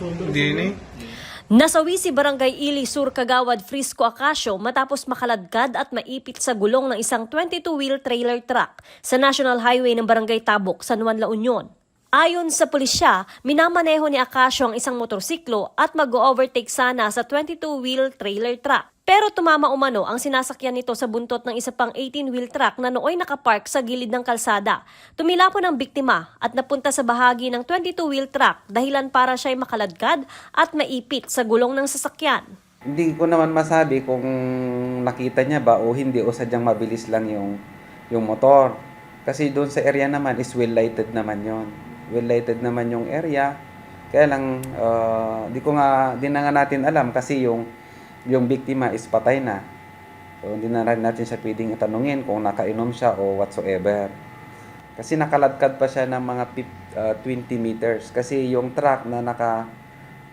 Hindi ni. Nasawi si Barangay Ili Sur Kagawad Frisco Acacio matapos makaladkad at maipit sa gulong ng isang 22-wheel trailer truck sa National Highway ng Barangay Tabok, San Juan, La Union. Ayon sa pulisya, minamaneho ni Acacio ang isang motorsiklo at mag-overtake sana sa 22-wheel trailer truck. Pero tumama umano ang sinasakyan nito sa buntot ng isa pang 18-wheel truck na nooy nakapark sa gilid ng kalsada. Tumila po ng biktima at napunta sa bahagi ng 22-wheel truck dahilan para siya'y makaladkad at maipit sa gulong ng sasakyan. Hindi ko naman masabi kung nakita niya ba o hindi o sadyang mabilis lang yung yung motor. Kasi doon sa area naman is well lighted naman yon. Well lighted naman yung area. Kaya lang ah, di ko nga di na nga natin alam kasi yung yung biktima is patay na. So hindi na rin natin siya pwedeng itanungin kung nakainom siya o whatsoever. Kasi nakaladkad pa siya ng mga pip- ah, 20 meters. Kasi yung truck na naka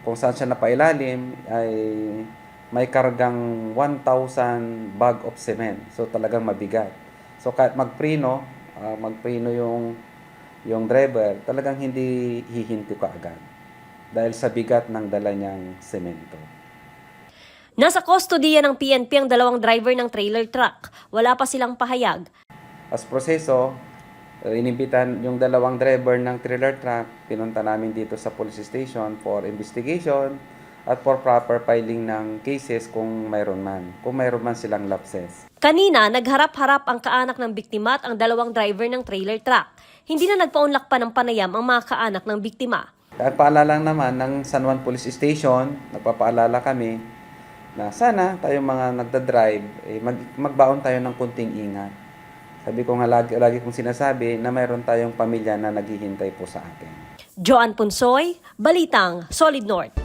kung saan siya napailalim ay may kargang 1,000 bag of cement. So talagang mabigat. So kahit magprino, ah, magprino yung yung driver, talagang hindi hihinti ka agad dahil sa bigat ng dala niyang semento. Nasa kustodiya ng PNP ang dalawang driver ng trailer truck. Wala pa silang pahayag. As proseso, uh, inimbitan yung dalawang driver ng trailer truck, pinunta namin dito sa police station for investigation at for proper filing ng cases kung mayroon man, kung mayroon man silang lapses. Kanina, nagharap-harap ang kaanak ng biktima at ang dalawang driver ng trailer truck. Hindi na nagpaunlak pa ng panayam ang mga kaanak ng biktima. At paalala naman ng San Juan Police Station, nagpapaalala kami na sana tayong mga nagda-drive, eh, mag, magbaon tayo ng kunting ingat. Sabi ko nga lagi, lagi kong sinasabi na mayroon tayong pamilya na naghihintay po sa akin. Joan Punsoy, Balitang, Solid North.